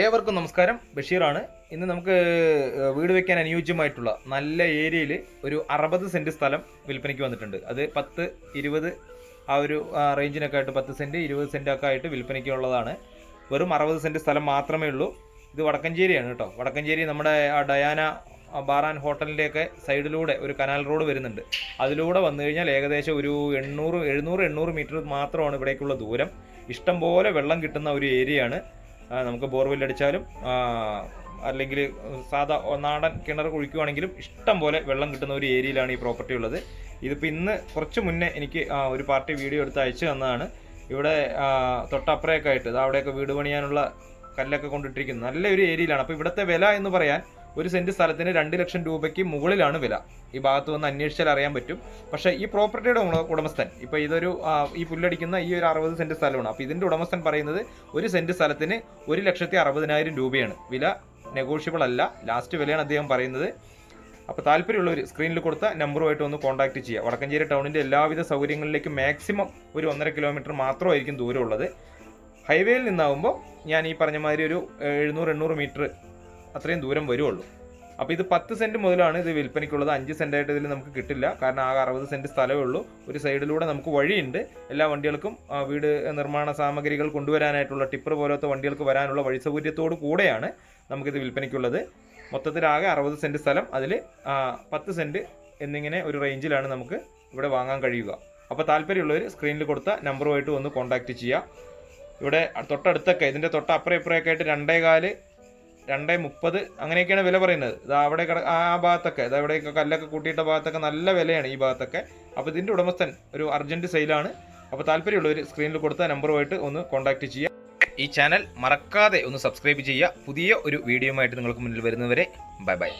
ഏവർക്കും നമസ്കാരം. ബഷീറാണ്. ഇന്ന് നമുക്ക് വീട് വെക്കാൻ അനുയോജ്യമായിട്ടുള്ള നല്ല ഏരിയയിൽ ഒരു അറുപത് സെന്റ് സ്ഥലം വിൽപ്പനയ്ക്ക് വന്നിട്ടുണ്ട്. അത് പത്ത് ഇരുപത് ആ ഒരു റേഞ്ചിനൊക്കെ ആയിട്ട് പത്ത് സെന്റ് ഇരുപത് സെന്റ് ഒക്കെ ആയിട്ട് വിൽപ്പനയ്ക്ക് ഉള്ളതാണ്. വെറും അറുപത് സെന്റ് സ്ഥലം മാത്രമേ ഉള്ളൂ. ഇത് വടക്കഞ്ചേരിയാണ് കേട്ടോ. വടക്കഞ്ചേരി നമ്മുടെ ആ ഡയാന ബാറാൻ ഹോട്ടലിന്റെയൊക്കെ സൈഡിലൂടെ ഒരു കനാൽ റോഡ് വരുന്നുണ്ട്. അതിലൂടെ വന്നു കഴിഞ്ഞാൽ ഏകദേശം ഒരു എണ്ണൂറ് എഴുന്നൂറ് എണ്ണൂറ് മീറ്റർ മാത്രമാണ് ഇവിടേക്കുള്ള ദൂരം. ഇഷ്ടം പോലെ വെള്ളം കിട്ടുന്ന ഒരു ഏരിയയാണ്. നമുക്ക് ബോർവെൽ അടിച്ചാലും അല്ലെങ്കിൽ സാധാ നാടൻ കിണർ കുഴിക്കുവാണെങ്കിലും ഇഷ്ടം പോലെ വെള്ളം കിട്ടുന്ന ഒരു ഏരിയയിലാണ് ഈ പ്രോപ്പർട്ടി ഉള്ളത്. ഇതിപ്പോൾ ഇന്ന് കുറച്ച് മുന്നേ എനിക്ക് ഒരു പാർട്ടി വീഡിയോ എടുത്ത് അയച്ചു തന്നതാണ്. ഇവിടെ തൊട്ടപ്പുറയൊക്കെ ആയിട്ട് അവിടെയൊക്കെ വീട് പണിയാനുള്ള കല്ലൊക്കെ കൊണ്ടിട്ടിരിക്കുന്നത് നല്ലൊരു ഏരിയയിലാണ്. അപ്പോൾ ഇവിടുത്തെ വില എന്ന് പറയാൻ ഒരു സെന്റ് സ്ഥലത്തിന് രണ്ട് ലക്ഷം രൂപയ്ക്ക് മുകളിലാണ് വില. ഈ ഭാഗത്ത് വന്ന് അന്വേഷിച്ചാൽ അറിയാൻ പറ്റും. പക്ഷേ ഈ പ്രോപ്പർട്ടിയുടെ ഉടമസ്ഥൻ ഇപ്പോൾ ഇതൊരു ഈ പുല്ലടിക്കുന്ന ഈ ഒരു അറുപത് സെന്റ് സ്ഥലമാണ്. അപ്പോൾ ഇതിന്റെ ഉടമസ്ഥൻ പറയുന്നത് ഒരു സെന്റ് സ്ഥലത്തിന് ഒരു ലക്ഷത്തി അറുപതിനായിരം രൂപയാണ്. വില നെഗോഷ്യബിൾ അല്ല. ലാസ്റ്റ് വിലയാണ് അദ്ദേഹം പറയുന്നത്. അപ്പോൾ താല്പര്യമുള്ളവർ സ്ക്രീനിൽ കൊടുത്ത നമ്പറുമായിട്ട് ഒന്ന് കോൺടാക്ട് ചെയ്യുക. വടക്കഞ്ചേരി ടൗണിന്റെ എല്ലാവിധ സൗകര്യങ്ങളിലേക്കും മാക്സിമം ഒരു ഒന്നര കിലോമീറ്റർ മാത്രമായിരിക്കും ദൂരമുള്ളത്. ഹൈവേയിൽ നിന്നാകുമ്പോൾ ഞാൻ ഈ പറഞ്ഞ മാതിരി ഒരു എഴുന്നൂറ് എണ്ണൂറ് മീറ്റർ അത്രയും ദൂരം വരുള്ളൂ അപ്പോൾ ഇത് പത്ത് സെന്റ് മുതലാണ് ഇത് വിൽപ്പനയ്ക്കുള്ളത്. അഞ്ച് സെന്റായിട്ട് ഇതിൽ നമുക്ക് കിട്ടില്ല. കാരണം ആകെ അറുപത് സെന്റ് സ്ഥലമേ ഉള്ളൂ. ഒരു സൈഡിലൂടെ നമുക്ക് വഴിയുണ്ട്. എല്ലാ വണ്ടികൾക്കും വീട് നിർമ്മാണ സാമഗ്രികൾ കൊണ്ടുവരാനായിട്ടുള്ള ടിപ്പർ പോലത്തെ വണ്ടികൾക്ക് വരാനുള്ള വഴി സൗകര്യത്തോടു കൂടെയാണ് നമുക്കിത് വിൽപ്പനയ്ക്കുള്ളത്. മൊത്തത്തിലാകെ അറുപത് സെന്റ് സ്ഥലം. അതിൽ പത്ത് സെന്റ് എന്നിങ്ങനെ ഒരു റേഞ്ചിലാണ് നമുക്ക് ഇവിടെ വാങ്ങാൻ കഴിയുക. അപ്പോൾ താല്പര്യമുള്ളവർ സ്ക്രീനിൽ കൊടുത്ത നമ്പറുമായിട്ട് ഒന്ന് കോൺടാക്റ്റ് ചെയ്യുക. ഇവിടെ തൊട്ടടുത്തൊക്കെ ഇതിന്റെ തൊട്ടപ്പുറം ഇപ്പുറമൊക്കെ ആയിട്ട് രണ്ടേ കാൽ രണ്ടേ മുപ്പത് അങ്ങനെയൊക്കെയാണ് വില പറയുന്നത്. ഇത് അവിടെ കിട ആ ഭാഗത്തൊക്കെ ഇത് അവിടെയൊക്കെ കല്ലൊക്കെ കൂട്ടിയിട്ട ഭാഗത്തൊക്കെ നല്ല വിലയാണ് ഈ ഭാഗത്തൊക്കെ. അപ്പോൾ ഇതിന്റെ ഉടമസ്ഥൻ ഒരു അർജന്റ് സെയിലാണ്. അപ്പോൾ താല്പര്യമുള്ളവർ സ്ക്രീനിൽ കൊടുത്ത നമ്പറുമായിട്ട് ഒന്ന് കോൺടാക്ട് ചെയ്യുക. ഈ ചാനൽ മറക്കാതെ ഒന്ന് സബ്സ്ക്രൈബ് ചെയ്യുക. പുതിയ ഒരു വീഡിയോയുമായിട്ട് നിങ്ങൾക്ക് മുന്നിൽ വരുന്നവരെ ബൈ ബൈ